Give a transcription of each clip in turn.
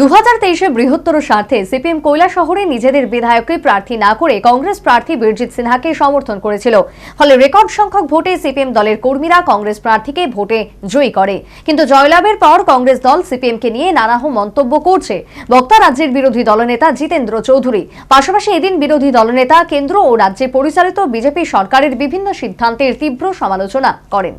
দু হাজার তেইশে বৃহত্তর স্বার্থে সিপিএম কৈলা শহরে নিজেদের বিধায়ককে প্রার্থী না করে কংগ্রেস প্রার্থী বীরজিৎ সিনহাকে সমর্থন করেছিল। ফলে রেকর্ড সংখ্যক ভোটে সিপিএম দলের কর্মীরা কংগ্রেস প্রার্থীকে ভোটে জয়ী করে। কিন্তু জয়লাভের পর কংগ্রেস দল সিপিএমকে নিয়ে নানাহ মন্তব্য করছে। বক্তা রাজ্যের বিরোধী দলনেতা জিতেন্দ্র চৌধুরী। পাশাপাশি এদিন বিরোধী দলনেতা, কেন্দ্র ও রাজ্যে পরিচালিত বিজেপি সরকারের বিভিন্ন সিদ্ধান্তের তীব্র সমালোচনা করেন।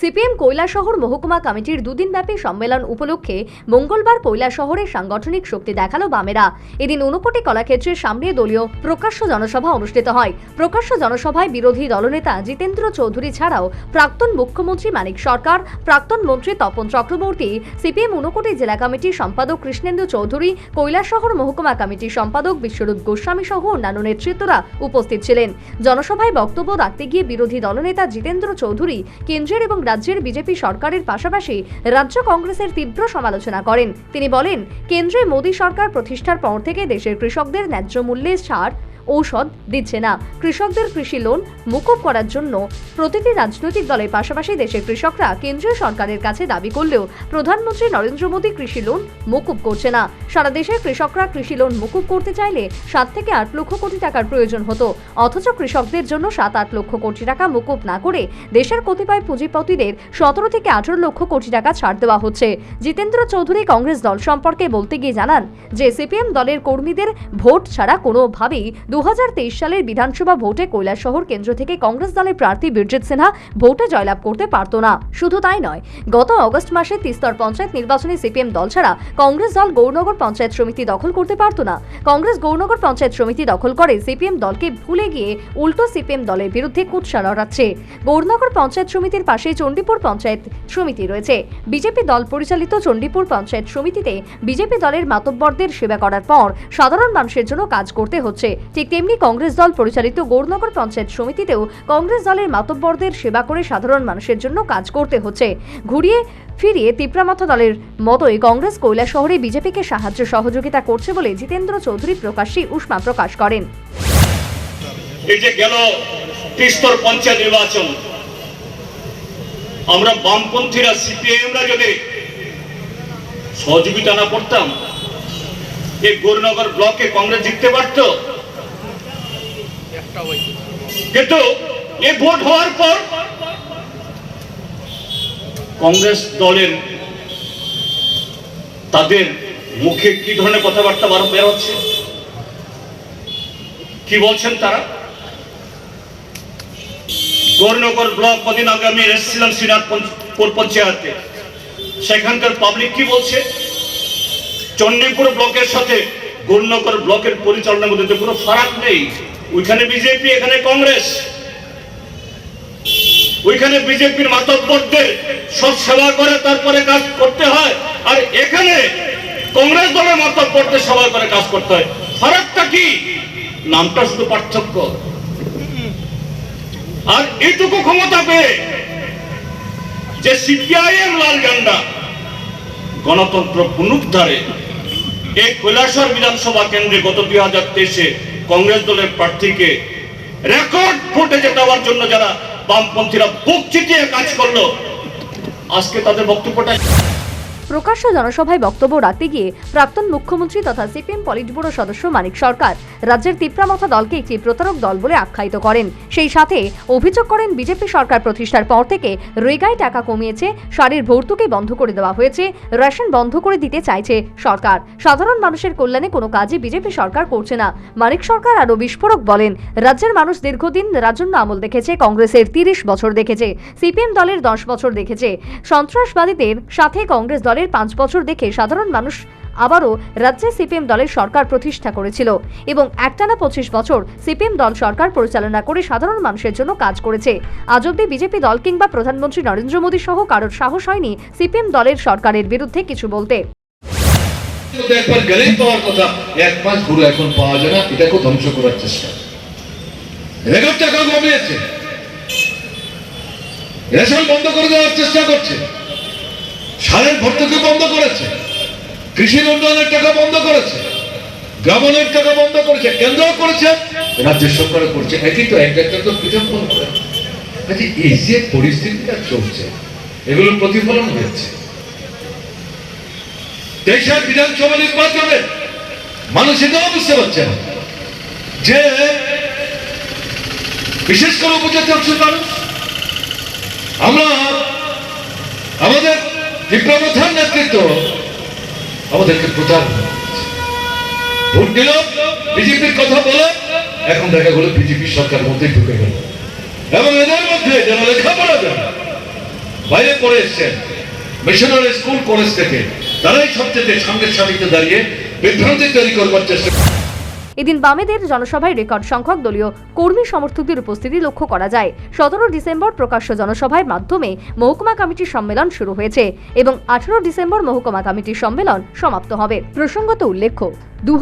সিপিএম কৈলাসহর মহকুমা কমিটির দুদিনব্যাপী সম্মেলন উপলক্ষে মঙ্গলবার কৈলাসহরে সাংগঠনিক শক্তি দেখাল বামেরা। এদিন ঊনকোটি কলাক্ষেত্রের সামনে দলীয় প্রকাশ্য জনসভা অনুষ্ঠিত হয়। প্রকাশ্য জনসভায় বিরোধী দলনেতা জিতেন্দ্র চৌধুরী ছাড়াও প্রাক্তন মুখ্যমন্ত্রী মানিক সরকার, প্রাক্তন মন্ত্রী তপন চক্রবর্তী, সিপিএম ঊনকোটি জেলা কমিটির সম্পাদক কৃষ্ণেন্দু চৌধুরী, কৈলাসহর মহকুমা কমিটির সম্পাদক বিশ্বরূপ গোস্বামী সহ অন্যান্য নেতৃত্বরা উপস্থিত ছিলেন। জনসভায় বক্তব্য রাখতে গিয়ে বিরোধী দলনেতা জিতেন্দ্র চৌধুরী, কেন্দ্রের এবং রাজ্যের বিজেপি সরকারের পাশাপাশি রাজ্য কংগ্রেসের তীব্র সমালোচনা করেন। তিনি বলেন, কেন্দ্রে মোদী সরকার প্রতিষ্ঠার পর থেকে দেশের কৃষকদের ন্যায্য মূল্যে ছাড় ঔষধ দিচ্ছে না। কৃষকদের কৃষি লোন মুকুব করার জন্য প্রতিটি রাজনৈতিক দলের পাশাপাশি দেশের কৃষকরা কেন্দ্রীয় সরকারের কাছে দাবি করলেও প্রধানমন্ত্রী নরেন্দ্র মোদী কৃষি লোন মুকুব করছে না। সারা দেশের কৃষকরা কৃষি লোন মুকুব করতে চাইলে সাত থেকে আট লক্ষ কোটি টাকার প্রয়োজন হতো। অথচ কৃষকদের জন্য সাত আট লক্ষ কোটি টাকা মুকুব না করে দেশের কতিপয় পুঁজিপতিদের সতেরো থেকে আঠারো লক্ষ কোটি টাকা ছাড় দেওয়া হচ্ছে। জিতেন্দ্র চৌধুরী কংগ্রেস দল সম্পর্কে বলতে গিয়ে জানান যে, সিপিএম দলের কর্মীদের ভোট ছাড়া কোনোভাবেই দু হাজার তেইশ সালের বিধানসভা ভোটে কৈলাসহর কেন্দ্র থেকে কংগ্রেস দলের প্রার্থী বীরজিৎ সিনহা ভোটে জয়লাভ করতে পারত না। শুধু তাই নয়, গত অগস্ট মাসে তিস্তর পঞ্চায়েত নির্বাচনে সিপিএম দল ছাড়া কংগ্রেস দল গৌরনগর পঞ্চায়েত সমিতি দখল করতে পারত না। কংগ্রেস গৌরনগর পঞ্চায়েত সমিতি দখল করে সিপিএম দলকে ভুলে গিয়ে উল্টো সিপিএম দলের বিরুদ্ধে কুৎসা লড়াচ্ছে। গৌরনগর পঞ্চায়েত সমিতির পাশে চণ্ডীপুর পঞ্চায়েত সমিতি রয়েছে। বিজেপি দল পরিচালিত চণ্ডীপুর পঞ্চায়েত সমিতিতে বিজেপি দলের মাতব্বরদের সেবা করার পর সাধারণ মানুষের জন্য কাজ করতে হচ্ছে। ঠিক তেমনি কংগ্রেস দল পরিচালিত গৌরনগর পঞ্চায়েত সমিতিতেও কংগ্রেস দলের মাতব্বরদের সেবা করে সাধারণ মানুষের জন্য কাজ করতে হচ্ছে। ঘুরিয়ে ফিরিয়ে তিপ্রামাথা দলের মতোই কংগ্রেস কৈলা শহরে বিজেপিকে সাহায্য সহযোগিতা করছে বলে জিতেন্দ্র চৌধুরী প্রকাশ্যে উষ্মা প্রকাশ করেন। এই যে গেল তিস্তর পঞ্চায়েত নির্বাচন, আমরা বামপন্থীরা সিপিএমরা যদি সহযোগিতা না করতাম, এই গৌরনগর ব্লকে কংগ্রেস জিততে পারত? কিন্তু এ ভোট হওয়ার পর কংগ্রেস দলের তাদের মুখে কি ধরনের কথাবার্তা বারো বের হচ্ছে? কি বলছেন তারা? গৌরনগর ব্লক কদিন আগে আমি এসেছিলাম শ্রীনাথপুর পঞ্চায়েতে। সেখানকার পাবলিক কি বলছে? চণ্ডীপুর ব্লকের সাথে গৌরনগর ব্লকের পরিচালনার মধ্যে কোনো ফারাক নেই। ওইখানে বিজেপি, এখানে কংগ্রেস। ওইখানে বিজেপির মাতব্বরদের সব সেবা করে, তারপরে কাজ করতে হয়। আর এখানে কংগ্রেস দলের মাতব্বরদের সেবা করে, কাজ করতে হয়। ফারাকটা কি? নামটা শুধু পার্থক্য। আর এইটুকু ক্ষমতা পেয়ে যে সিপিআইএম লাল ঝান্ডা গণতন্ত্র পুনরুদ্ধারে এই কৈলাসর বিধানসভা কেন্দ্রে গত দুই হাজার তেইশে কংগ্রেস দলের প্রার্থীকে রেকর্ড ভোটে জেতাবার জন্য যারা বামপন্থীরা বুক চিটিয়ে কাজ করল, আজকে তাদের বক্তব্যটা প্রকাশ্য জনসভায় বক্তব্য রাখতে গিয়ে প্রাক্তন মুখ্যমন্ত্রী তথা সিপিএম পলিট ব্যুরো সদস্য মানিক সরকার রাজ্যের তিপ্রামাথা দলকে একটি প্রতারক দল বলে আখ্যায়িত করেন। সেই সাথে অভিযোগ করেন, বিজেপি সরকার প্রতিষ্ঠার পর থেকে রেগায় টাকা কমিয়েছে শাড়ির ভর্তুকি বন্ধ করে দেওয়া হয়েছে, রেশন বন্ধ করে দিতে চাইছে সরকার। সাধারণ মানুষের কল্যাণে কোনো কাজই বিজেপি সরকার করছে না। মানিক সরকার আরও বিস্ফোরক বলেন, রাজ্যের মানুষ দীর্ঘদিন রাজন্য আমল দেখেছে, কংগ্রেসের তিরিশ বছর দেখেছে, সিপিএম দলের দশ বছর দেখেছে। সন্ত্রাসবাদীদের সাথে কংগ্রেস দলের পাঁচ বছর দেখে সাধারণ মানুষ আবারও রাজ্যে সিপিএম দলের সরকার প্রতিষ্ঠা করেছিল এবং একটানা পঁচিশ বছর সিপিএম দল সরকার পরিচালনা করে সাধারণ মানুষের জন্য কাজ করেছে। আজ অব্দি বিজেপি দল কিংবা প্রধানমন্ত্রী নরেন্দ্র মোদী সহ কারোর সাহস হয়নি সিপিএম দলের সরকারের বিরুদ্ধে কিছু বলতে। একবার গেলেই পাওয়ার কথা, এক মাস ঘুরে এখন পাওয়া যায় না ধ্বংস করার চেষ্টা। রেকর্ড টাকা কমিয়েছে। রেশন বন্ধ করে দেওয়ার চেষ্টা করছে। সারের ভর্তুকি বন্ধ করেছে। কৃষি উন্নয়নের টাকা বন্ধ করেছে। গ্রামীণের টাকা বন্ধ করেছে। কেন্দ্র করেছে, রাজ্য সরকার করছে। একই তো একটা একটা তো পৃথক করে। আচ্ছা এই যে পরিস্থিতিটা চলছে এগুলোর প্রতিফলন হয়েছে। দেশের বিধানসভা নির্বাচনে মানুষ এটাও বুঝতে পারছে না যে বিশেষ করে উপজাতি মানুষ, আমরা বিপ্লবথার নেতৃত্ব আমাদেরকে প্রচার ভোট দিল, বিজেপির কথা বলে, এখন দেখা গেল বিজেপি সরকার মধ্যে ঢুকে গেল এবং এদের মধ্যে যারা লেখাপড়া জানে, বাইরে পড়ে এসছেন মিশনারি স্কুল কলেজ থেকে, তারাই সবচেয়ে সামনের সারিতে দাঁড়িয়ে বিভ্রান্তি তৈরি করবার চেষ্টা। এদিন বামেদের জনসভায় রেকর্ড সংখ্যক দলীয় কর্মী সমর্থকদের উপস্থিতি লক্ষ্য করা যায়। সতেরো ডিসেম্বর প্রকাশ্য জনসভার মাধ্যমে মহকুমা কমিটির সম্মেলন শুরু হয়েছে এবং আঠারো ডিসেম্বর মহকুমা কমিটির সম্মেলন সমাপ্ত হবে। প্রসঙ্গত উল্লেখ্য দু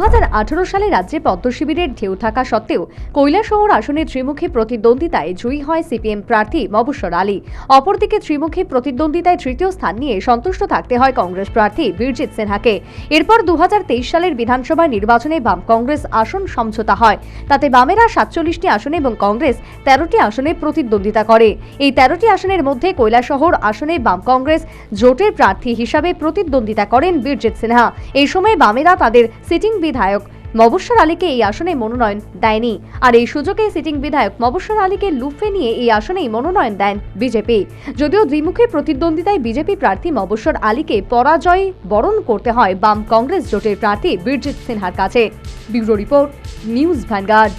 সালে রাজ্যে পদ্ম শিবিরের ঢেউ থাকা সত্ত্বেও কৈলাসহর আসনে ত্রিমুখী প্রতিদ্বন্দ্বিতায় জয়ী হয় সিপিএম প্রার্থী মবস্বর আলী। অপরদিকে ত্রিমুখী প্রতিদ্বন্দ্বিতায় তৃতীয় স্থান নিয়ে সন্তুষ্ট থাকতে হয় কংগ্রেস প্রার্থী বীরজিৎ সিনহাকে। এরপর দু হাজার তেইশ সালের বিধানসভা নির্বাচনে বাম কংগ্রেস আসন সমঝোতা হয়। তাতে বামেরা সাতচল্লিশটি আসনে এবং কংগ্রেস তেরোটি আসনে প্রতিদ্বন্দ্বিতা করে। এই তেরোটি আসনের মধ্যে কৈলাসহর আসনে বাম কংগ্রেস জোটের প্রার্থী হিসাবে প্রতিদ্বন্দ্বিতা করেন বীরজিৎ সিনহা। এই সময় বামেরা তাদের সিটিং বিধায়ক মবস্বর আলীকে এই আসনে মনোনয়ন দেয়নি। আর এই সুযোগে সিটিং বিধায়ক মবস্বর আলীকে লুফে নিয়ে এই আসনেই মনোনয়ন দেন বিজেপি। যদিও দ্বিমুখী প্রতিদ্বন্দ্বিতায় বিজেপি প্রার্থী মবস্বর আলীকে পরাজয় বরণ করতে হয় বাম কংগ্রেস জোটের প্রার্থী বীরজিৎ সিনহার কাছে। Bureau report, news vanguard.